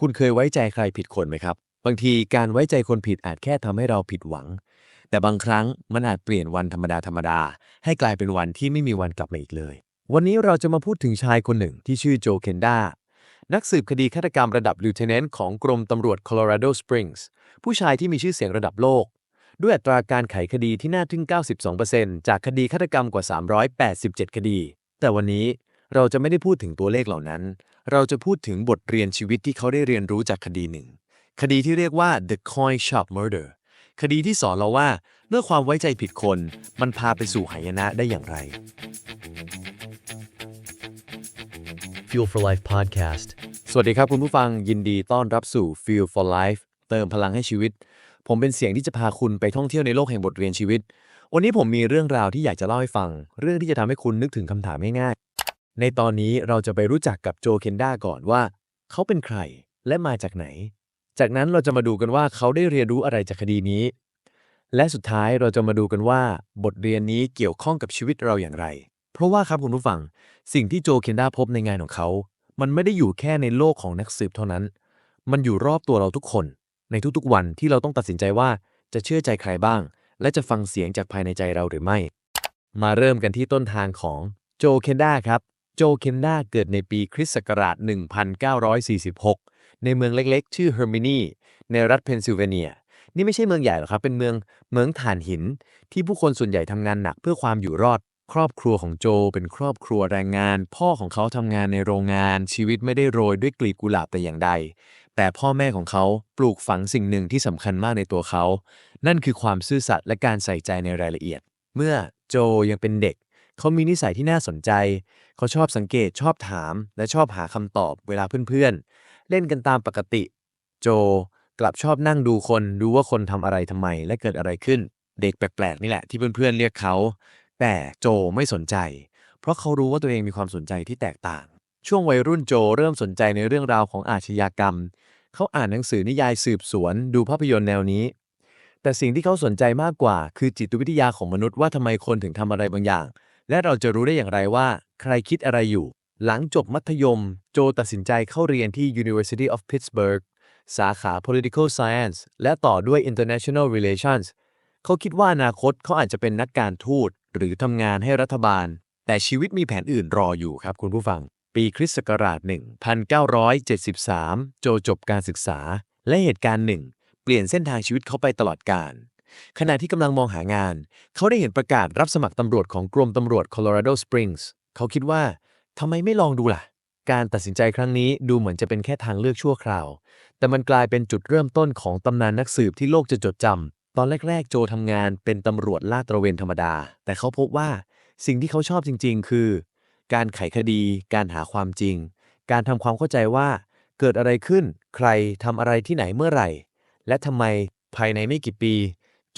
คุณเคยไว้ใจใครผิดคนไหมครับ บางทีการไว้ใจคนผิดอาจแค่ทำให้เราผิดหวัง แต่บางครั้งมันอาจเปลี่ยนวันธรรมดาธรรมดา ให้กลายเป็นวันที่ไม่มีวันกลับมาอีกเลย วันนี้เราจะมาพูดถึงชายคนหนึ่งที่ชื่อโจเคนดานักสืบคดีฆาตกรรมระดับลิวเทนนต์ของกรมตำรวจโคโลราโดสปริงส์ผู้ชายที่มีชื่อเสียงระดับโลก ด้วยอัตราการไขคดีที่น่าทึ่ง 92%จากคดีฆาตกรรมกว่า 387 คดี แต่วันนี้ เราจะไม่ได้พูดถึงตัวเลขเหล่านั้น เราจะพูดถึงบทเรียนชีวิตที่เขาได้เรียนรู้จากคดีหนึ่ง คดีที่เรียกว่า the coin shop murder คดีที่สอนเราว่าเมื่อความไว้ใจผิดคน มันพาไปสู่หายนะได้อย่างไร Fuel for Life podcast. สวัสดีครับคุณผู้ฟังยินดีต้อนรับสู่ Feel for Life เติมพลังให้ชีวิต ผมเป็นเสียงที่จะพาคุณไปท่องเที่ยวในโลกแห่งบทเรียนชีวิต วันนี้ผมมีเรื่องราวที่อยากจะเล่าให้ฟัง เรื่องที่จะทำให้คุณนึกถึงคำถามง่ายๆ ในตอนนี้เราจะไปรู้จักกับโจเคนดาก่อนว่า เขาเป็นใครและมาจากไหน จากนั้นเราจะมาดูกันว่าเขาได้เรียนรู้อะไรจากคดีนี้ และสุดท้ายเราจะมาดูกันว่า บทเรียนนี้เกี่ยวข้องกับชีวิตเราอย่างไร เพราะว่าครับคุณผู้ฟัง สิ่งที่โจเคนดาพบในงานของเขา มันไม่ได้อยู่แค่ในโลกของนักสืบเท่านั้น มันอยู่รอบตัวเราทุกคน ในทุกๆวันที่เราต้องตัดสินใจว่าจะเชื่อใจใครบ้าง และจะฟังเสียงจากภายในใจเราหรือไม่ มาเริ่มกันที่ต้นทางของโจเคนดาครับ โจเคนดาเกิดในปีคริสต์ศักราช 1946 ในเมืองเล็กๆ ชื่อเฮอร์มินีในรัฐเพนซิลเวเนีย นี่ไม่ใช่เมืองใหญ่หรอกครับ เป็นเมืองเมืองถ่านหิน ที่ผู้คนส่วนใหญ่ทำงานหนักเพื่อความอยู่รอด ครอบครัวของโจเป็นครอบครัวแรงงาน พ่อของเขาทำงานในโรงงาน ชีวิตไม่ได้โรยด้วยกลีบกุหลาบแต่อย่างใด แต่พ่อแม่ของเขาปลูกฝังสิ่งหนึ่งที่สำคัญมากในตัวเขา นั่นคือความซื่อสัตย์และการใส่ใจในรายละเอียด เมื่อโจยังเป็นเด็ก เขามีนิสัยที่น่าสนใจ เขาชอบสังเกตชอบถาม และชอบหาคำตอบเวลาเพื่อนๆ เล่นกันตามปกติ โจกลับชอบนั่งดูคนดูว่าคนทำอะไรทำไมและเกิดอะไรขึ้น เด็กแปลกๆนี่แหละที่เพื่อนๆเรียกเขา แต่โจไม่สนใจ เพราะเขารู้ว่าตัวเองมีความสนใจที่แตกต่าง ช่วงวัยรุ่นโจเริ่มสนใจในเรื่องราวของอาชญากรรม เขาอ่านหนังสือนิยายสืบสวน ดูภาพยนตร์แนวนี้แต่สิ่งที่เขาสนใจมากกว่า คือจิตวิทยาของมนุษย์ว่าทำไมคนถึงทำอะไรบางอย่าง และเราจะรู้ได้อย่างไรว่า ใครคิดอะไรอยู่ หลังจบมัธยม โจตัดสินใจเข้าเรียนที่ University of Pittsburgh สาขา political science และต่อด้วย international relations เขาคิดว่าอนาคตเขาอาจจะเป็นนักการทูต หรือทำงานให้รัฐบาล แต่ชีวิตมีแผนอื่นรออยู่ครับคุณผู้ฟัง ปีคริสต์ศักราช 1973 โจจบการศึกษา และเหตุการณ์หนึ่ง เปลี่ยนเส้นทางชีวิตเขาไปตลอดกาล ขณะที่กำลังมองหางาน เขาได้เห็นประกาศรับสมัครตำรวจของกรมตำรวจ Colorado Springs เขาคิดว่าทำไมไม่ลองดูล่ะ การตัดสินใจครั้งนี้ดูเหมือนจะเป็นแค่ทางเลือกชั่วคราว แต่มันกลายเป็นจุดเริ่มต้นของตำนานนักสืบที่โลกจะจดจำตอนแรกๆ โจทำงานเป็นตำรวจลาดตระเวนธรรมดา แต่เขาพบว่าสิ่งที่เขาชอบจริง ๆ คือ การไขคดี การหาความจริง การทำความเข้าใจว่าเกิดอะไรขึ้น ใครทำอะไรที่ไหนเมื่อไหร่ และทำไมภายในไม่กี่ปี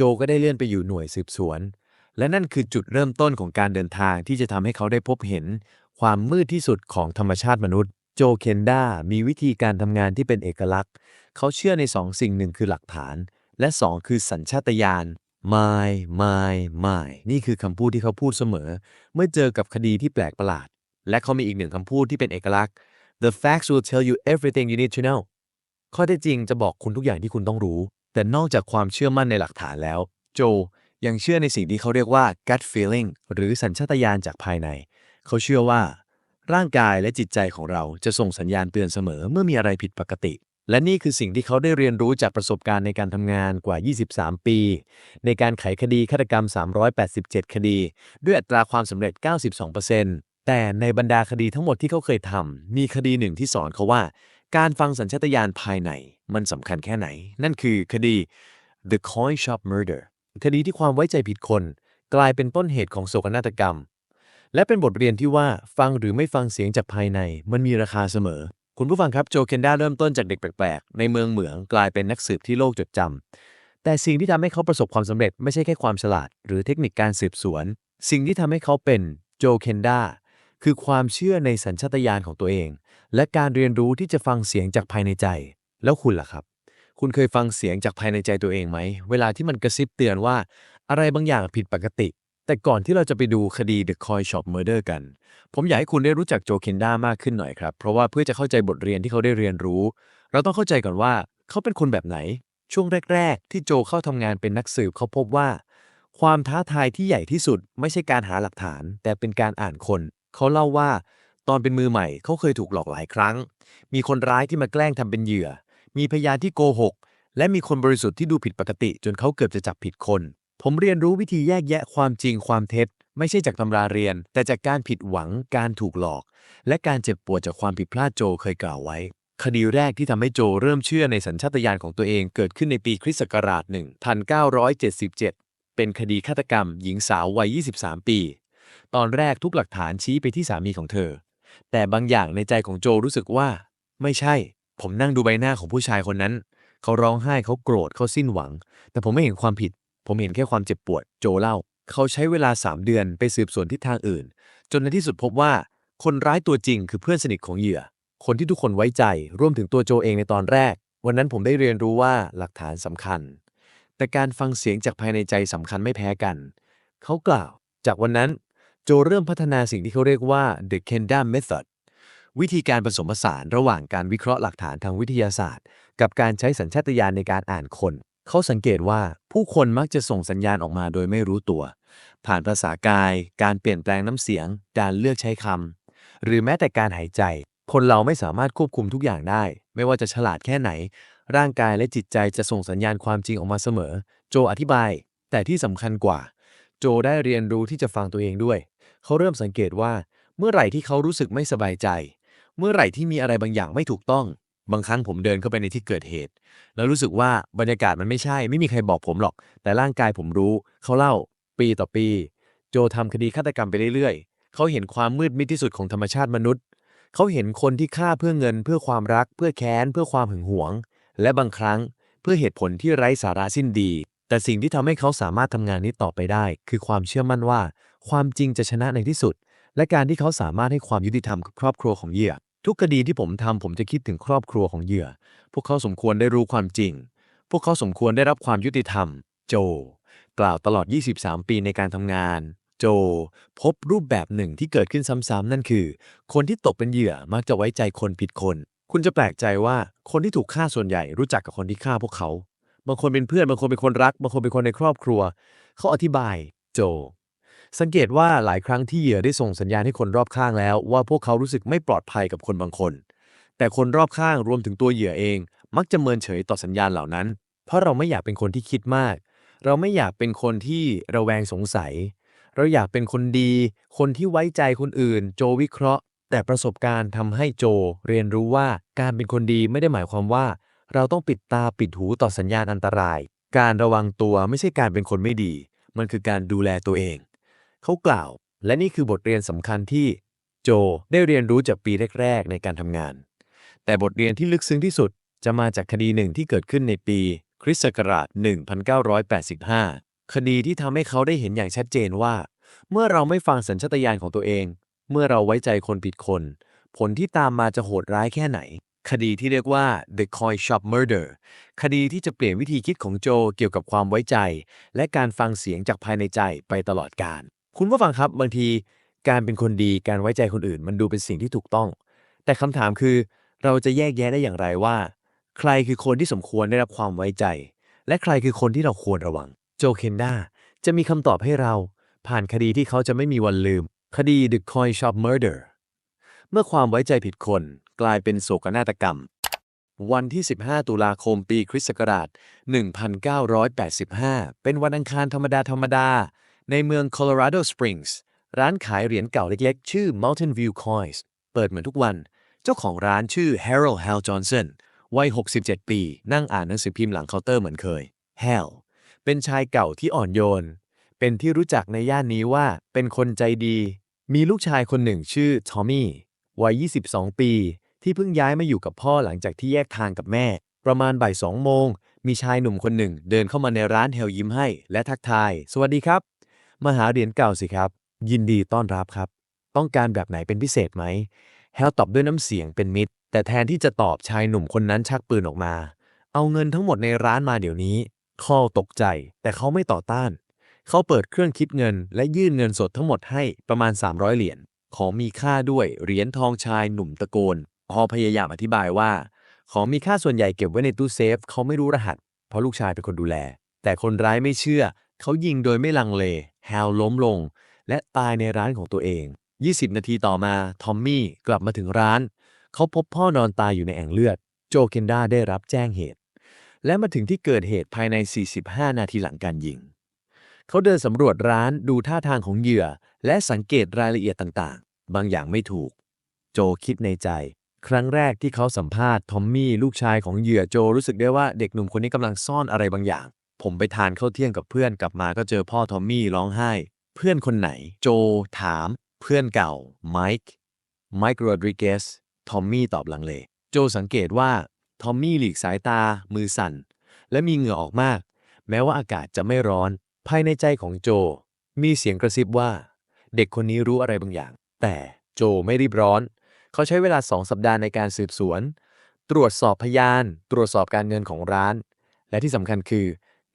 โจก็ได้เลื่อนไปอยู่หน่วยสืบสวน และนั่นคือจุดเริ่มต้นของการเดินทางที่จะทำให้เขาได้พบเห็น ความมืดที่สุดของธรรมชาติมนุษย์ โจเคนดามีวิธีการทำงานที่เป็นเอกลักษณ์ เขาเชื่อในสองสิ่งหนึ่งคือหลักฐาน และสองคือสัญชาตญาณไม่ไม่ไม่นี่คือคำพูดที่เขาพูดเสมอ เมื่อเจอกับคดีที่แปลกประหลาด และเขามีอีกหนึ่งคำพูดที่เป็นเอกลักษณ์ the facts will tell you everything you need to know ข้อเท็จจริงจะบอกคุณทุกอย่างที่คุณต้องรู้ แต่นอกจากความเชื่อมั่นในหลักฐานแล้ว โจยังเชื่อในสิ่งที่เขาเรียกว่า gut feeling หรือสัญชาตญาณจากภายใน เขาเชื่อว่า ร่างกายและจิตใจของเราจะส่งสัญญาณเตือนเสมอเมื่อมีอะไรผิดปกติ และนี่คือสิ่งที่เขาได้เรียนรู้จากประสบการณ์ในการทำงานกว่า 23 ปี ในการไขคดีฆาตกรรม 387 คดี ด้วยอัตราความสำเร็จ 92%แต่ในบรรดาคดีทั้งหมดที่เขาเคยทำมีคดีหนึ่งที่สอนเขาว่า การฟังสัญชาตญาณภายในมันสำคัญแค่ไหน นั่นคือคดี The Coin Shop Murder คดีที่ความไว้ใจผิดคน กลายเป็นต้นเหตุของโศกนาฏกรรม และเป็นบทเรียนที่ว่าฟังหรือไม่ฟังเสียงจากภายใน มันมีราคาเสมอ คุณผู้ฟังครับโจเคนดาเริ่มต้นจากเด็กแปลกๆ ในเมืองเหมืองกลายเป็นนักสืบที่โลกจดจำแต่สิ่งที่ทำให้เขาประสบความสำเร็จไม่ใช่แค่ความฉลาด หรือเทคนิคการสืบสวน สิ่งที่ทำให้เขาเป็นโจเคนดา คือความเชื่อในสัญชาตญาณของตัวเอง และการเรียนรู้ที่จะฟังเสียงจากภายในใจ แล้วคุณล่ะครับ คุณเคยฟังเสียงจากภายในใจตัวเองไหม เวลาที่มันกระซิบเตือนว่า อะไรบางอย่างผิดปกติ แต่ก่อนที่เราจะไปดูคดี The Coin Shop Murder กัน ผมอยากให้คุณได้รู้จักโจเคนด้ามากขึ้นหน่อยครับ เพราะว่าเพื่อจะเข้าใจบทเรียนที่เขาได้เรียนรู้ เราต้องเข้าใจก่อนว่าเขาเป็นคนแบบไหน ช่วงแรก ๆ ที่โจเข้าทำงานเป็นนักสืบเขาพบว่าความท้าทายที่ใหญ่ที่สุดไม่ใช่การหาหลักฐาน แต่เป็นการอ่านคน เขาเล่าว่าตอนเป็นมือใหม่เขาเคยถูกหลอกหลายครั้ง มีคนร้ายที่มาแกล้งทำเป็นเหยื่อ มีพยานที่โกหก และมีคนบริสุทธิ์ที่ดูผิดปกติ จนเขาเกือบจะจับผิดคน ผมเรียนรู้วิธีแยกแยะความจริงความเท็จ ไม่ใช่จากตำราเรียน แต่จากการผิดหวัง การถูกหลอก และการเจ็บปวดจากความผิดพลาดโจเคยกล่าวไว้ คดีแรกที่ทำให้โจเริ่มเชื่อในสัญชาตญาณของตัวเองเกิดขึ้นในปีคริสต์ศักราช1977 เป็นคดีฆาตกรรม หญิงสาววัย 23 ปี ตอนแรกทุกหลักฐานชี้ไปที่สามีของเธอ แต่บางอย่างในใจของโจรู้สึกว่า ไม่ใช่ ผมนั่งดูใบหน้าของผู้ชายคนนั้น เขาร้องไห้เขาโกรธเขาสิ้นหวัง แต่ผมไม่เห็นความผิด ผมเห็นแค่ความเจ็บปวด โจเล่า เขาใช้เวลา 3 เดือนไปสืบสวนทิศทางอื่น จนในที่สุดพบว่า คนร้ายตัวจริงคือเพื่อนสนิทของเหยื่อ คนที่ทุกคนไว้ใจรวมถึงตัวโจเองในตอนแรก วันนั้นผมได้เรียนรู้ว่าหลักฐานสำคัญ แต่การฟังเสียงจากภายในใจสำคัญไม่แพ้กัน เขากล่าว จากวันนั้น โจเริ่มพัฒนาสิ่งที่เขาเรียกว่า the Kenda method วิธีการผสมผสานระหว่างการวิเคราะห์หลักฐานทางวิทยาศาสตร์ กับการใช้สัญชาตญาณในการอ่านคน เขาสังเกตว่าผู้คนมักจะส่งสัญญาณออกมาโดยไม่รู้ตัว ผ่านภาษากาย การเปลี่ยนแปลงน้ำเสียง การเลือกใช้คำหรือแม้แต่การหายใจ คนเราไม่สามารถควบคุมทุกอย่างได้ ไม่ว่าจะฉลาดแค่ไหน ร่างกายและจิตใจจะส่งสัญญาณความจริงออกมาเสมอ โจอธิบาย แต่ที่สำคัญกว่า โจได้เรียนรู้ที่จะฟังตัวเองด้วย เขาเริ่มสังเกตว่า เมื่อไหร่ที่เขารู้สึกไม่สบายใจ เมื่อไหร่ที่มีอะไรบางอย่างไม่ถูกต้อง บางครั้งผมเดินเข้าไปในที่เกิดเหตุ แล้วรู้สึกว่าบรรยากาศมันไม่ใช่ ไม่มีใครบอกผมหรอก แต่ร่างกายผมรู้ เขาเล่า ปีต่อปี โจทำคดีฆาตกรรมไปเรื่อยๆ เขาเห็นความมืดมิดที่สุดของธรรมชาติมนุษย์ เขาเห็นคนที่ฆ่าเพื่อเงิน เพื่อความรัก เพื่อแค้น เพื่อความหึงหวง และบางครั้งเพื่อเหตุผลที่ไร้สาระสิ้นดีแต่สิ่งที่ทำให้เขาสามารถทำงานนี้ต่อไปได้ คือความเชื่อมั่นว่า ความจริงจะชนะในที่สุด และการที่เขาสามารถให้ความยุติธรรมกับครอบครัวของเหยื่อ ทุกคดีที่ผมทำผมจะคิดถึงครอบครัวของเหยื่อ พวกเขาสมควรได้รู้ความจริง พวกเขาสมควรได้รับความยุติธรรม โจ กล่าวตลอด 23 ปีในการทำงาน โจ พบรูปแบบหนึ่งที่เกิดขึ้นซ้ำๆนั่นคือ คนที่ตกเป็นเหยื่อมักจะไว้ใจคนผิดคน คุณจะแปลกใจว่าคนที่ถูกฆ่าส่วนใหญ่รู้จักกับคนที่ฆ่าพวกเขาบางคนเป็นเพื่อนบางคนเป็นคนรักบางคนเป็นคนในครอบครัว เขาอธิบาย โจ สังเกตว่าหลายครั้งที่เหยื่อได้ส่งสัญญาณให้คนรอบข้างแล้ว ว่าพวกเขารู้สึกไม่ปลอดภัยกับคนบางคน แต่คนรอบข้างรวมถึงตัวเหยื่อเอง มักจะเมินเฉยต่อสัญญาณเหล่านั้น เพราะเราไม่อยากเป็นคนที่คิดมาก เราไม่อยากเป็นคนที่ระแวงสงสัย เราอยากเป็นคนดี คนที่ไว้ใจคนอื่น โจวิเคราะห์ แต่ประสบการณ์ทำให้โจ เรียนรู้ว่าการเป็นคนดีไม่ได้หมายความว่า เราต้องปิดตาปิดหูต่อสัญญาณอันตราย การระวังตัวไม่ใช่การเป็นคนไม่ดี มันคือการดูแลตัวเอง เขากล่าว และนี่คือบทเรียนสำคัญที่โจได้เรียนรู้จากปีแรก ๆ ในการทำงาน แต่บทเรียนที่ลึกซึ้งที่สุดจะมาจากคดีหนึ่งที่เกิดขึ้นในปีคริสต์ศักราช 1985 คดีที่ทำให้เขาได้เห็นอย่างชัดเจนว่า เมื่อเราไม่ฟังสัญชาตญาณของตัวเอง เมื่อเราไว้ใจคนผิดคน ผลที่ตามมาจะโหดร้ายแค่ไหน คดีที่เรียกว่า The Coin Shop Murder คดีที่จะเปลี่ยนวิธีคิดของโจเกี่ยวกับความไว้ใจ และการฟังเสียงจากภายในใจไปตลอดกาล คุณผู้ฟังครับบางทีการเป็นคนดีการไว้ใจคนอื่น มันดูเป็นสิ่งที่ถูกต้อง แต่คำถามคือ เราจะแยกแยะได้อย่างไรว่า ใครคือคนที่สมควรได้รับความไว้ใจ และใครคือคนที่เราควรระวัง โจเคนดาจะมีคำตอบให้เรา ผ่านคดีที่เขาจะไม่มีวันลืม คดี The Coin Shop Murder เมื่อความไว้ใจผิดคนกลายเป็นโศกนาฏกรรม วันที่ 15 ตุลาคมปีคริสต์ศักราช 1985 เป็นวันอังคารธรรมดาธรรมดา ในเมือง Colorado Springs ร้านขายเหรียญเก่าเล็กๆ ชื่อ Mountain View Coins เปิดเหมือนทุกวัน เจ้าของร้านชื่อ Harold Hal Johnson วัย 67 ปี นั่งอ่านหนังสือพิมพ์หลังเคาน์เตอร์เหมือนเคย Hal เป็นชายเก่าที่อ่อนโยน เป็นที่รู้จักในย่านนี้ว่าเป็นคนใจดี มีลูกชายคนหนึ่งชื่อทอมมี่วัย 22 ปี ที่เพิ่งย้ายมาอยู่กับพ่อหลังจากที่แยกทางกับแม่ ประมาณบ่ายสองโมง มีชายหนุ่มคนหนึ่ง เดินเข้ามาในร้านเฮลยิ้มให้ และทักทาย สวัสดีครับ มาหาเหรียญเก่าสิครับ ยินดีต้อนรับครับ ต้องการแบบไหนเป็นพิเศษไหม แฮลตอบด้วยน้ำเสียงเป็นมิตร แต่แทนที่จะตอบชายหนุ่มคนนั้นชักปืนออกมา เอาเงินทั้งหมดในร้านมาเดี๋ยวนี้คอลตกใจ แต่เขาไม่ต่อต้าน เขาเปิดเครื่องคิดเงิน และยื่นเงินสดทั้งหมดให้ประมาณ 300 เหรียญของมีค่าด้วยเหรียญทองชายหนุ่มตะโกน พอพยายามอธิบายว่า ของมีค่าส่วนใหญ่เก็บไว้ในตู้เซฟ เขาไม่รู้รหัส เพราะลูกชายเป็นคนดูแล แต่คนร้ายไม่เชื่อ เขายิงโดยไม่ลังเลแฮลล้มลง และตายในร้านของตัวเอง 20 นาทีต่อมา ทอมมี่กลับมาถึงร้าน เขาพบพ่อนอนตายอยู่ในแอ่งเลือด โจเคนดาได้รับแจ้งเหตุ และมาถึงที่เกิดเหตุภายใน 45 นาทีหลังการยิง เขาเดินสำรวจร้านดูท่าทางของเหยื่อ และสังเกตรายละเอียดต่างๆ บางอย่างไม่ถูก โจคิดในใจ ครั้งแรกที่เขาสัมภาษณ์ทอมมี่ลูกชายของเหยื่อโจรู้สึกได้ว่าเด็กหนุ่มคนนี้กำลังซ่อนอะไรบางอย่าง ผมไปทานข้าวเที่ยงกับเพื่อนกลับมาก็เจอพ่อทอมมี่ร้องไห้ เพื่อนคนไหน โจถาม เพื่อนเก่าไมค์ไมค์โรดริเกสทอมมี่ตอบลังเล โจสังเกตว่าทอมมี่หลีกสายตา มือสั่น และมีเหงื่อออกมาก แม้ว่าอากาศจะไม่ร้อน ภายในใจของโจ มีเสียงกระซิบว่า เด็กคนนี้รู้อะไรบางอย่าง แต่โจไม่รีบร้อน เขาใช้เวลาสองสัปดาห์ในการสืบสวน ตรวจสอบพยาน ตรวจสอบการเงินของร้าน และที่สำคัญคือ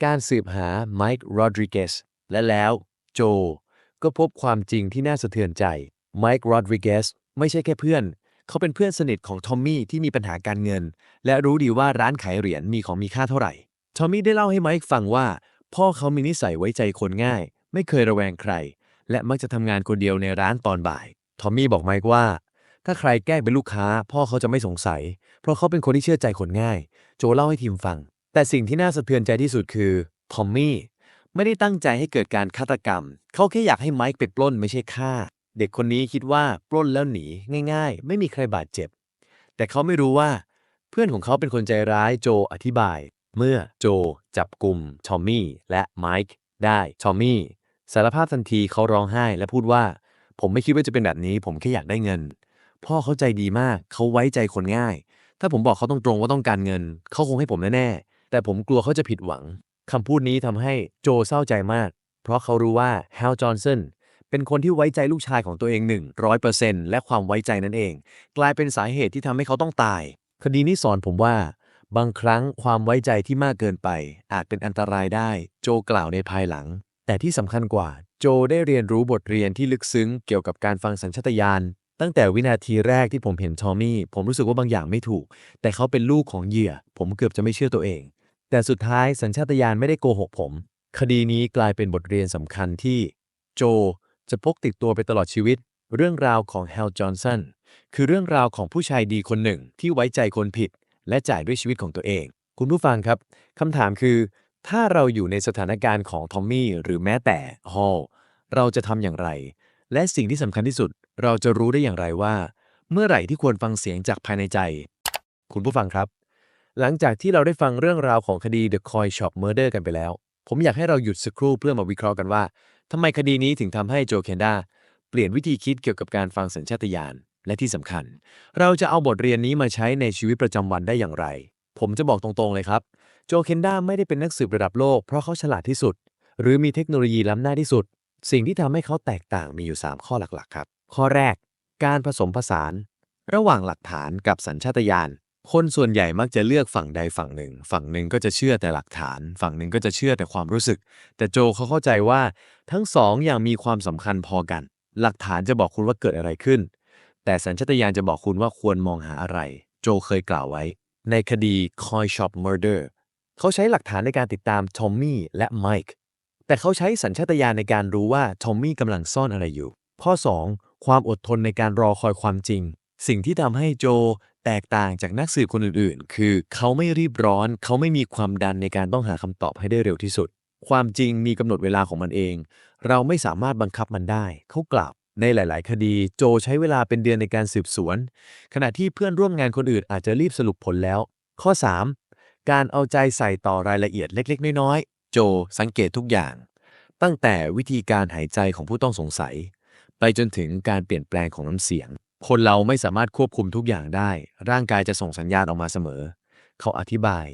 การสืบหาไมค์โรดริเกสและแล้วโจ ก็พบความจริงที่น่าสะเทือนใจไมค์โรดริเกสไม่ใช่แค่เพื่อน เขาเป็นเพื่อนสนิทของทอมมี่ที่มีปัญหาการเงิน และรู้ดีว่าร้านขายเหรียญมีของมีค่าเท่าไหร่ ทอมมี่ได้เล่าให้ไมค์ฟังว่า พ่อเขามีนิสัยไว้ใจคนง่าย ไม่เคยระแวงใคร และมักจะทำงานคนเดียวในร้านตอนบ่าย ทอมมี่บอกไมค์ว่าถ้าใครแกล้งเป็นลูกค้า พ่อเขาจะไม่สงสัย เพราะเขาเป็นคนที่เชื่อใจคนง่าย โจเล่าให้ทีมฟัง แต่สิ่งที่น่าสะเทือนใจที่สุดคือทอมมี่ไม่ได้ตั้งใจให้เกิดการฆาตกรรม เขาแค่อยากให้ไมค์ไปปล้นไม่ใช่ฆ่า เด็กคนนี้คิดว่าปล้นแล้วหนีง่าย ๆ ไม่มีใครบาดเจ็บ แต่เขาไม่รู้ว่า เพื่อนของเขาเป็นคนใจร้ายโจอธิบาย เมื่อโจจับกลุ่มทอมมี่และไมค์ได้ทอมมี่สารภาพทันทีเขาร้องไห้และพูดว่า ผมไม่คิดว่าจะเป็นแบบนี้ ผมแค่อยากได้เงิน พ่อเขาใจดีมากเขาไว้ใจคนง่าย ถ้าผมบอกเขาตรงๆว่าต้องการเงิน เขาคงให้ผมแน่ๆ แต่ผมกลัวเขาจะผิดหวังคำพูดนี้ทำให้โจเศร้าใจมาก เพราะเขารู้ว่าแฮลจอห์นสันเป็นคนที่ไว้ใจลูกชายของตัวเอง 100%และความไว้ใจนั่นเอง กลายเป็นสาเหตุที่ทำให้เขาต้องตาย คดีนี้สอนผมว่า บางครั้งความไว้ใจที่มากเกินไป อาจเป็นอันตรายได้ โจกล่าวในภายหลัง แต่ที่สำคัญกว่า โจได้เรียนรู้บทเรียนที่ลึกซึ้งเกี่ยวกับการฟังสัญชาตญาณตั้งแต่วินาทีแรกที่ผมเห็นทอมมี่ผมรู้สึกว่าบางอย่างไม่ถูก แต่เขาเป็นลูกของเหยื่อ ผมเกือบจะไม่เชื่อตัวเอง แต่สุดท้ายสัญชาตญาณไม่ได้โกหกผม คดีนี้กลายเป็นบทเรียนสำคัญที่ โจจะพกติดตัวไปตลอดชีวิต เรื่องราวของแฮลจอห์นสันคือเรื่องราวของผู้ชายดีคนหนึ่งที่ไว้ใจคนผิด และจ่ายด้วยชีวิตของตัวเอง คุณผู้ฟังครับคำถามคือ ถ้าเราอยู่ในสถานการณ์ของทอมมี่หรือแม้แต่ฮอลเราจะทำอย่างไร และสิ่งที่สำคัญที่สุด เราจะรู้ได้อย่างไรว่า เมื่อไหร่ที่ควรฟังเสียงจากภายในใจ คุณผู้ฟังครับ หลังจากที่เราได้ฟังเรื่องราวของคดี The Coin Shop Murder กันไปแล้ว ผมอยากให้เราหยุดสักครู่เพื่อมาวิเคราะห์กันว่าทำไมคดีนี้ถึงทำให้โจเคนดาเปลี่ยนวิธีคิดเกี่ยวกับการฟังสัญชาตญาณและที่สำคัญ เราจะเอาบทเรียนนี้มาใช้ในชีวิตประจำวันได้อย่างไร ผมจะบอกตรงๆเลยครับ โจเคนดาไม่ได้เป็นนักสืบระดับโลกเพราะเขาฉลาดที่สุด หรือมีเทคโนโลยีล้ำหน้าที่สุด สิ่งที่ทำให้เขาแตกต่างมีอยู่ 3 ข้อหลักๆครับ ข้อแรก การผสมผสาน ระหว่างหลักฐานกับสัญชาตญาณ คนส่วนใหญ่มักจะเลือกฝั่งใดฝั่งหนึ่ง ฝั่งหนึ่งก็จะเชื่อแต่หลักฐาน ฝั่งหนึ่งก็จะเชื่อแต่ความรู้สึก แต่โจเขาเข้าใจว่าทั้งสองอย่างมีความสำคัญพอกัน หลักฐานจะบอกคุณว่าเกิดอะไรขึ้น แต่สัญชาตญาณจะบอกคุณว่าควรมองหาอะไร โจเคยกล่าวไว้ ในคดี Coin Shop Murder เขาใช้หลักฐานในการติดตามทอมมี่และไมค์แต่เขาใช้สัญชาตญาณในการรู้ว่าทอมมี่กำลังซ่อนอะไรอยู่ ข้อ 2 ความอดทนในการรอคอยความจริง สิ่งที่ทำให้โจ แตกต่างจากนักสืบคนอื่นๆ คือเขาไม่รีบร้อน เขาไม่มีความดันในการต้องหาคำตอบให้ได้เร็วที่สุด ความจริงมีกำหนดเวลาของมันเอง เราไม่สามารถบังคับมันได้ เขากล่าวในหลาย ๆ คดีโจใช้เวลาเป็นเดือนในการสืบสวน ขณะที่เพื่อนร่วมงานคนอื่นอาจจะรีบสรุปผลแล้ว ข้อ 3 การเอาใจใส่ต่อรายละเอียดเล็ก ๆ น้อย ๆ โจสังเกตทุกอย่าง ตั้งแต่วิธีการหายใจของผู้ต้องสงสัย ไปจนถึงการเปลี่ยนแปลงของน้ำเสียง คนเราไม่สามารถควบคุมทุกอย่างได้ ร่างกายจะส่งสัญญาณออกมาเสมอ เขาอธิบาย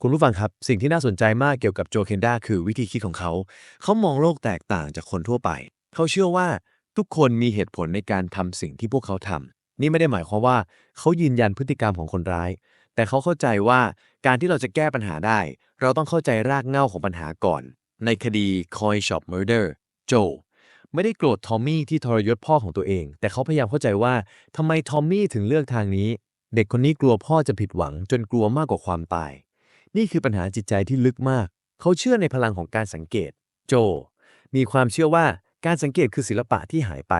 คุณผู้ฟังครับ สิ่งที่น่าสนใจมากเกี่ยวกับโจเคนดาคือวิธีคิดของเขา เขามองโลกแตกต่างจากคนทั่วไป เขาเชื่อว่าทุกคนมีเหตุผลในการทำสิ่งที่พวกเขาทำนี่ไม่ได้หมายความว่า เขายืนยันพฤติกรรมของคนร้าย แต่เขาเข้าใจว่าการที่เราจะแก้ปัญหาได้ เราต้องเข้าใจรากเหง้าของปัญหาก่อน ในคดี Coin Shop Murder โจ ไม่ได้โกรธทอมมี่ที่ทรยศพ่อของตัวเอง แต่เขาพยายามเข้าใจว่าทำไมทอมมี่ถึงเลือกทางนี้ เด็กคนนี้กลัวพ่อจะผิดหวัง จนกลัวมากกว่าความตาย นี่คือปัญหาจิตใจที่ลึกมาก เขาเชื่อในพลังของการสังเกต โจ มีความเชื่อว่าการสังเกตคือศิลปะที่หายไป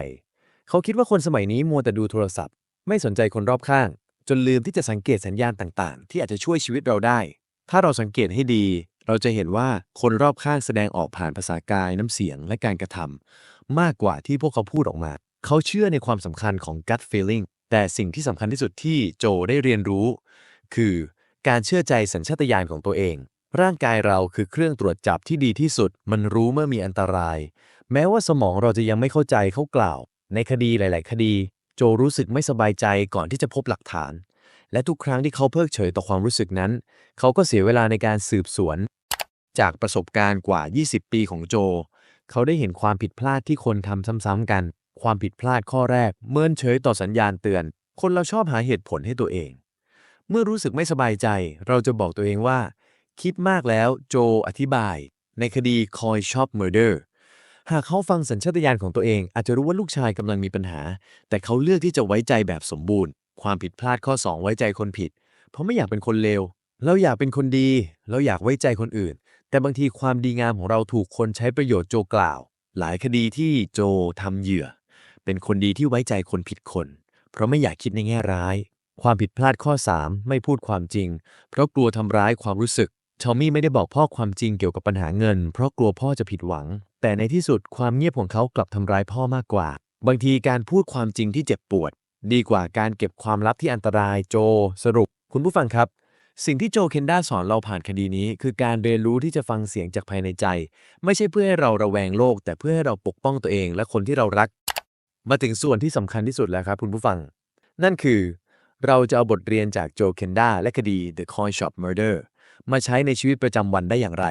เขาคิดว่าคนสมัยนี้มัวแต่ดูโทรศัพท์ ไม่สนใจคนรอบข้าง จนลืมที่จะสังเกตสัญญาณต่าง ๆ ที่อาจจะช่วยชีวิตเราได้ ถ้าเราสังเกตให้ดี เราจะเห็นว่าคนรอบข้างแสดงออกผ่านภาษากายน้ำเสียงและการกระทำ มากกว่าที่พวกเขาพูดออกมา เขาเชื่อในความสำคัญของ gut feeling แต่สิ่งที่สำคัญที่สุดที่โจได้เรียนรู้ คือการเชื่อใจสัญชาตญาณของตัวเอง ร่างกายเราคือเครื่องตรวจจับที่ดีที่สุด มันรู้เมื่อมีอันตราย แม้ว่าสมองเราจะยังไม่เข้าใจเขากล่าว ในคดีหลาย ๆ คดี โจรู้สึกไม่สบายใจก่อนที่จะพบหลักฐาน และทุกครั้งที่เขาเพิกเฉยต่อความรู้สึกนั้น เขาก็เสียเวลาในการสืบสวน จากประสบการณ์กว่า 20 ปีของโจ เขาได้เห็นความผิดพลาดที่คนทำซ้ำๆกัน ความผิดพลาดข้อแรก เมินเฉยต่อสัญญาณเตือน คนเราชอบหาเหตุผลให้ตัวเอง เมื่อรู้สึกไม่สบายใจ เราจะบอกตัวเองว่า คิดมากแล้วโจอธิบาย ในคดี Coin Shop Murder หากเขาฟังสัญชาตญาณของตัวเอง อาจจะรู้ว่าลูกชายกำลังมีปัญหา แต่เขาเลือกที่จะไว้ใจแบบสมบูรณ์ ความผิดพลาดข้อ 2 ไว้ใจคนผิด เพราะไม่อยากเป็นคนเลวเราอยากเป็นคนดี เราอยากไว้ใจคนอื่น แต่บางทีความดีงามของเราถูกคนใช้ประโยชน์โจกล่าว หลายคดีที่โจทำเหยื่อ เป็นคนดีที่ไว้ใจคนผิดคน เพราะไม่อยากคิดในแง่ร้าย ความผิดพลาดข้อ 3 ไม่พูดความจริง เพราะกลัวทำร้ายความรู้สึกทอมมี่ไม่ได้บอกพ่อความจริงเกี่ยวกับปัญหาเงิน เพราะกลัวพ่อจะผิดหวัง แต่ในที่สุดความเงียบของเขากลับทำร้ายพ่อมากกว่า บางทีการพูดความจริงที่เจ็บปวด ดีกว่าการเก็บความลับที่อันตรายโจ สรุป คุณผู้ฟังครับ สิ่งที่โจเคนด้าสอนเราผ่านคดีนี้ คือการเรียนรู้ที่จะฟังเสียงจากภายในใจ ไม่ใช่เพื่อให้เราระแวงโลก แต่เพื่อให้เราปกป้องตัวเองและคนที่เรารัก มาถึงส่วนที่สำคัญที่สุดแล้วครับคุณผู้ฟัง นั่นคือ เราจะเอาบทเรียนจากโจเคนด้าและคดี The Coin Shop Murder มาใช้ในชีวิตประจำวันได้อย่างไร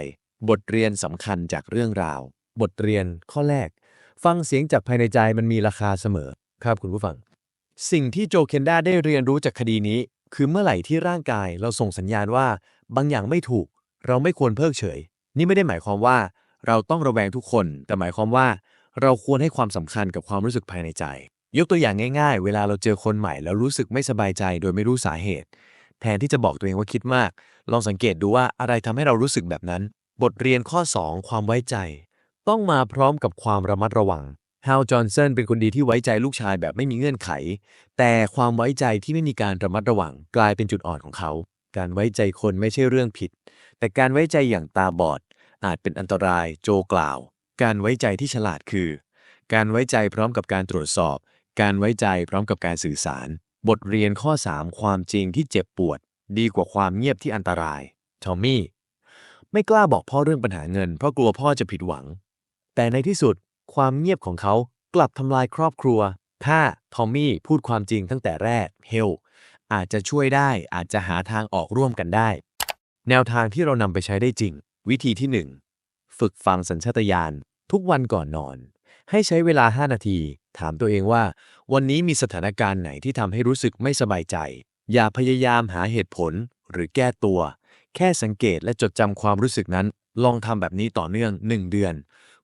บทเรียนสำคัญจากเรื่องราว บทเรียนข้อแรก ฟังเสียงจากภายในใจมันมีราคาเสมอครับคุณผู้ฟัง สิ่งที่โจเคนด้าได้เรียนรู้จากคดีนี้ คือเมื่อไหร่ที่ร่างกายเราส่งสัญญาณว่าบางอย่างไม่ถูก เราไม่ควรเพิกเฉย นี่ไม่ได้หมายความว่า เราต้องระแวงทุกคน แต่หมายความว่า เราควรให้ความสำคัญกับความรู้สึกภายในใจ ยกตัวอย่างง่าย ๆ เวลาเราเจอคนใหม่แล้วรู้สึกไม่สบายใจ โดยไม่รู้สาเหตุ แทนที่จะบอกตัวเองว่าคิดมาก ลองสังเกตดูว่าอะไรทำให้เรารู้สึกแบบนั้น บทเรียนข้อ 2 ความไว้ใจ ต้องมาพร้อมกับความระมัดระวัง ฮาวจอห์นสันเป็นคนดีที่ไว้ใจลูกชายแบบไม่มีเงื่อนไข แต่ความไว้ใจที่ไม่มีการระมัดระวังกลายเป็นจุดอ่อนของเขา การไว้ใจคนไม่ใช่เรื่องผิด แต่การไว้ใจอย่างตาบอด อาจเป็นอันตรายโจกล่าว การไว้ใจที่ฉลาดคือ การไว้ใจพร้อมกับการตรวจสอบ การไว้ใจพร้อมกับการสื่อสาร บทเรียนข้อ 3 ความจริงที่เจ็บปวด ดีกว่าความเงียบที่อันตรายทอมมี่ไม่กล้าบอกพ่อเรื่องปัญหาเงินเพราะกลัวพ่อจะผิดหวัง แต่ในที่สุด ความเงียบของเขากลับทำลายครอบครัว ถ้าทอมมี่พูดความจริงตั้งแต่แรกเฮลอาจจะช่วยได้อาจจะหาทางออกร่วมกันได้ แนวทางที่เรานำไปใช้ได้จริง วิธีที่ 1 ฝึกฟังสัญชาตญาณทุกวันก่อนนอน ให้ใช้เวลา 5 นาที ถามตัวเองว่า วันนี้มีสถานการณ์ไหนที่ทำให้รู้สึกไม่สบายใจ อย่าพยายามหาเหตุผลหรือแก้ตัว แค่สังเกตและจดจำความรู้สึกนั้น ลองทำแบบนี้ต่อเนื่อง 1 เดือน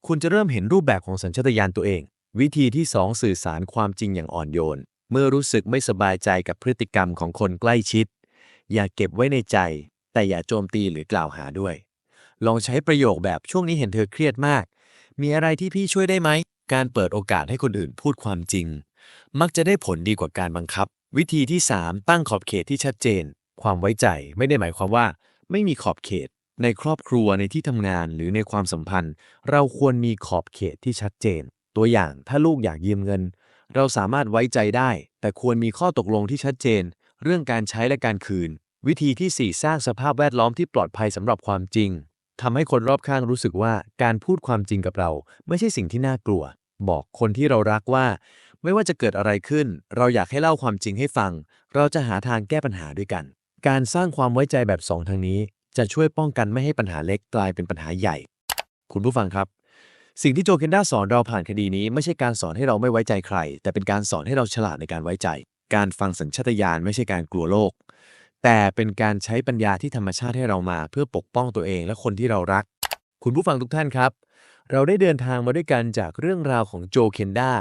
คุณจะเริ่มเห็นรูปแบบของสัญชาตญาณตัวเอง วิธีที่ 2 สื่อสารความจริงอย่างอ่อนโยน เมื่อรู้สึกไม่สบายใจกับพฤติกรรมของคนใกล้ชิด อย่าเก็บไว้ในใจ แต่อย่าโจมตีหรือกล่าวหาด้วย ลองใช้ประโยคแบบช่วงนี้เห็นเธอเครียดมาก มีอะไรที่พี่ช่วยได้ไหม การเปิดโอกาสให้คนอื่นพูดความจริง มักจะได้ผลดีกว่าการบังคับ วิธีที่ 3 ตั้งขอบเขตที่ชัดเจน ความไว้ใจไม่ได้หมายความว่า ไม่มีขอบเขต ในครอบครัวในที่ทำงานหรือในความสัมพันธ์ เราควรมีขอบเขตที่ชัดเจน ตัวอย่างถ้าลูกอยากยืมเงิน เราสามารถไว้ใจได้ แต่ควรมีข้อตกลงที่ชัดเจน เรื่องการใช้และการคืน วิธีที่ 4 สร้างสภาพแวดล้อมที่ปลอดภัยสำหรับความจริงทำให้คนรอบข้างรู้สึกว่าการพูดความจริงกับเรา ไม่ใช่สิ่งที่น่ากลัว บอกคนที่เรารักว่า ไม่ว่าจะเกิดอะไรขึ้น เราอยากให้เล่าความจริงให้ฟัง เราจะหาทางแก้ปัญหาด้วยกัน การสร้างความไว้ใจแบบสองทางนี้ จะช่วยป้องกันไม่ให้ปัญหาเล็กกลายเป็นปัญหาใหญ่ คุณผู้ฟังครับ สิ่งที่โจเคนด้าสอนเราผ่านคดีนี้ ไม่ใช่การสอนให้เราไม่ไว้ใจใคร แต่เป็นการสอนให้เราฉลาดในการไว้ใจ การฟังสัญชาตญาณไม่ใช่การกลัวโลก แต่เป็นการใช้ปัญญาที่ธรรมชาติให้เรามา เพื่อปกป้องตัวเองและคนที่เรารัก คุณผู้ฟังทุกท่านครับ เราได้เดินทางมาด้วยกันจากเรื่องราวของโจเคนด้า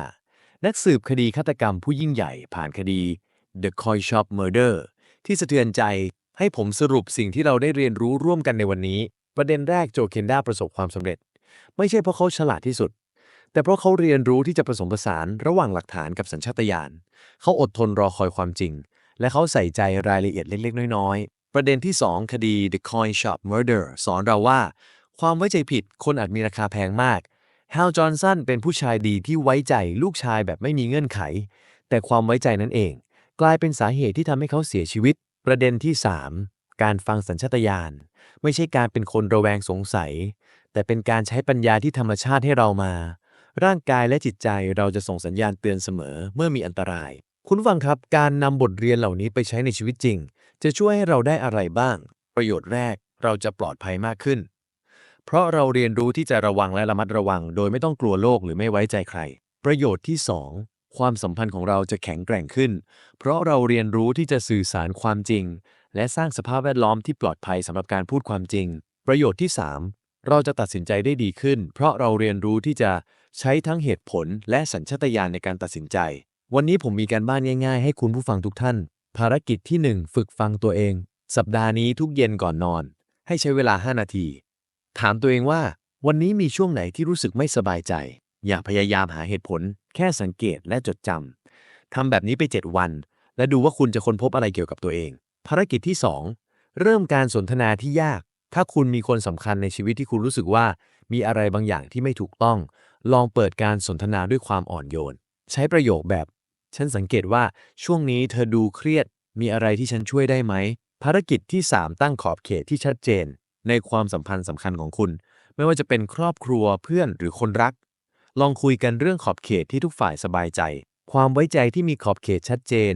นักสืบคดีฆาตกรรมผู้ยิ่งใหญ่ผ่านคดี The Coin Shop Murder ที่สะเทือนใจ ให้ผมสรุปสิ่งที่เราได้เรียนรู้ร่วมกันในวันนี้ ประเด็นแรกโจเคนด้าประสบความสำเร็จ ไม่ใช่เพราะเขาฉลาดที่สุด แต่เพราะเขาเรียนรู้ที่จะผสมผสานระหว่างหลักฐานกับสัญชาตญาณเขาอดทนรอคอยความจริง และเขาใส่ใจรายละเอียดเล็กๆ น้อยๆ ประเด็นที่ 2 คดี The Coin Shop Murder สอนเราว่า ความไว้ใจผิดคนอาจมีราคาแพงมากฮ l ลจอห์นสันเป็นผู้ชายดีที่ไว้ใจลูกชายแบบไม่มีเงื่อนไข แต่ความไว้ใจนั่นเอง กลายเป็นสาเหตุที่ทำให้เขาเสียชีวิต ประเด็นที่ 3 การฟังสัญชาตญาณไม่ใช่การเป็นคนระแวงสงสัย แต่เป็นการใช้ปัญญาที่ธรรมชาติให้เรามา ร่างกายและจิตใจเราจะส่งสัญญาณเตือนเสมอเมื่อมีอันตราย คุณฟังครับ การนำบทเรียนเหล่านี้ไปใช้ในชีวิตจริง จะช่วยให้เราได้อะไรบ้าง ประโยชน์แรกเราจะปลอดภัยมากขึ้น เพราะเราเรียนรู้ที่จะระวังและระมัดระวัง โดยไม่ต้องกลัวโลกหรือไม่ไว้ใจใคร ประโยชน์ที่ 2 ความสัมพันธ์ของเราจะแข็งแกร่งขึ้น เพราะเราเรียนรู้ที่จะสื่อสารความจริง และสร้างสภาพแวดล้อมที่ปลอดภัยสำหรับการพูดความจริง ประโยชน์ที่ 3 เราจะตัดสินใจได้ดีขึ้น เพราะเราเรียนรู้ที่จะใช้ทั้งเหตุผลและสัญชาตญาณในการตัดสินใจ วันนี้ผมมีการบ้านง่าย ๆ ให้คุณผู้ฟังทุกท่าน ภารกิจที่ 1 ฝึกฟังตัวเอง สัปดาห์นี้ทุกเย็นก่อนนอน ให้ใช้เวลา 5 นาที ถามตัวเองว่า วันนี้มีช่วงไหนที่รู้สึกไม่สบายใจ อย่าพยายามหาเหตุผล แค่สังเกตและจดจำทำแบบนี้ไป 7 วัน และดูว่าคุณจะค้นพบอะไรเกี่ยวกับตัวเอง ภารกิจที่ 2 เริ่มการสนทนาที่ยาก ถ้าคุณมีคนสำคัญในชีวิตที่คุณรู้สึกว่า มีอะไรบางอย่างที่ไม่ถูกต้อง ลองเปิดการสนทนาด้วยความอ่อนโยน ใช้ประโยคแบบ ฉันสังเกตว่าช่วงนี้เธอดูเครียด มีอะไรที่ฉันช่วยได้ไหม ภารกิจที่ 3 ตั้งขอบเขตที่ชัดเจน ในความสัมพันธ์สำคัญของคุณ ไม่ว่าจะเป็นครอบครัวเพื่อนหรือคนรัก ลองคุยกันเรื่องขอบเขตที่ทุกฝ่ายสบายใจ ความไว้ใจที่มีขอบเขตชัดเจน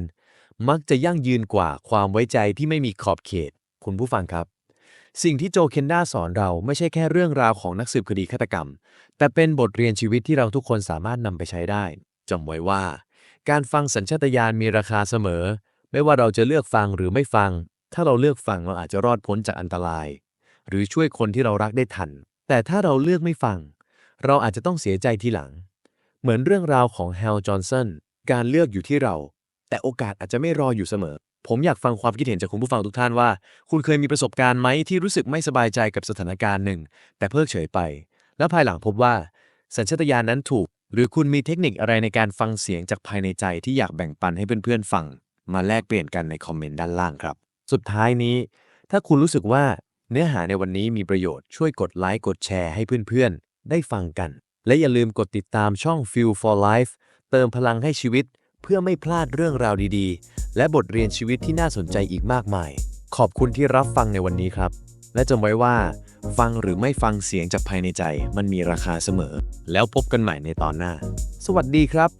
มักจะยั่งยืนกว่าความไว้ใจที่ไม่มีขอบเขต คุณผู้ฟังครับ สิ่งที่โจเคนด้าสอนเราไม่ใช่แค่เรื่องราวของนักสืบคดีฆาตกรรม แต่เป็นบทเรียนชีวิตที่เราทุกคนสามารถนำไปใช้ได้จำไว้ว่า การฟังสัญชาตญาณมีราคาเสมอ ไม่ว่าเราจะเลือกฟังหรือไม่ฟัง ถ้าเราเลือกฟังเราอาจจะรอดพ้นจากอันตราย หรือช่วยคนที่เรารักได้ทัน แต่ถ้าเราเลือกไม่ฟัง เราอาจจะต้องเสียใจทีหลัง เหมือนเรื่องราวของแฮลจอห์นสันการเลือกอยู่ที่เรา แต่โอกาสอาจจะไม่รออยู่เสมอ ผมอยากฟังความคิดเห็นจากคุณผู้ฟังทุกท่านว่า คุณเคยมีประสบการณ์ไหมที่รู้สึกไม่สบายใจกับสถานการณ์หนึ่ง แต่เพิกเฉยไป แล้วภายหลังพบว่า สัญชาตญาณนั้นถูก หรือคุณมีเทคนิคอะไรในการฟังเสียงจากภายในใจที่อยากแบ่งปันให้เพื่อนๆฟัง มาแลกเปลี่ยนกันในคอมเมนต์ด้านล่างครับ สุดท้ายนี้ ถ้าคุณรู้สึกว่าเนื้อหาในวันนี้มีประโยชน์ช่วยกดไลค์กดแชร์ให้เพื่อนๆ ได้ฟังกัน และอย่าลืมกดติดตามช่อง Feel for Life เติมพลังให้ชีวิตเพื่อไม่พลาดเรื่องราวดีๆ และบทเรียนชีวิตที่น่าสนใจอีกมากมาย ขอบคุณที่รับฟังในวันนี้ครับ และจำไว้ว่า ฟังหรือไม่ฟังเสียงจากภายในใจ มันมีราคาเสมอ แล้วพบกันใหม่ในตอนหน้า สวัสดีครับ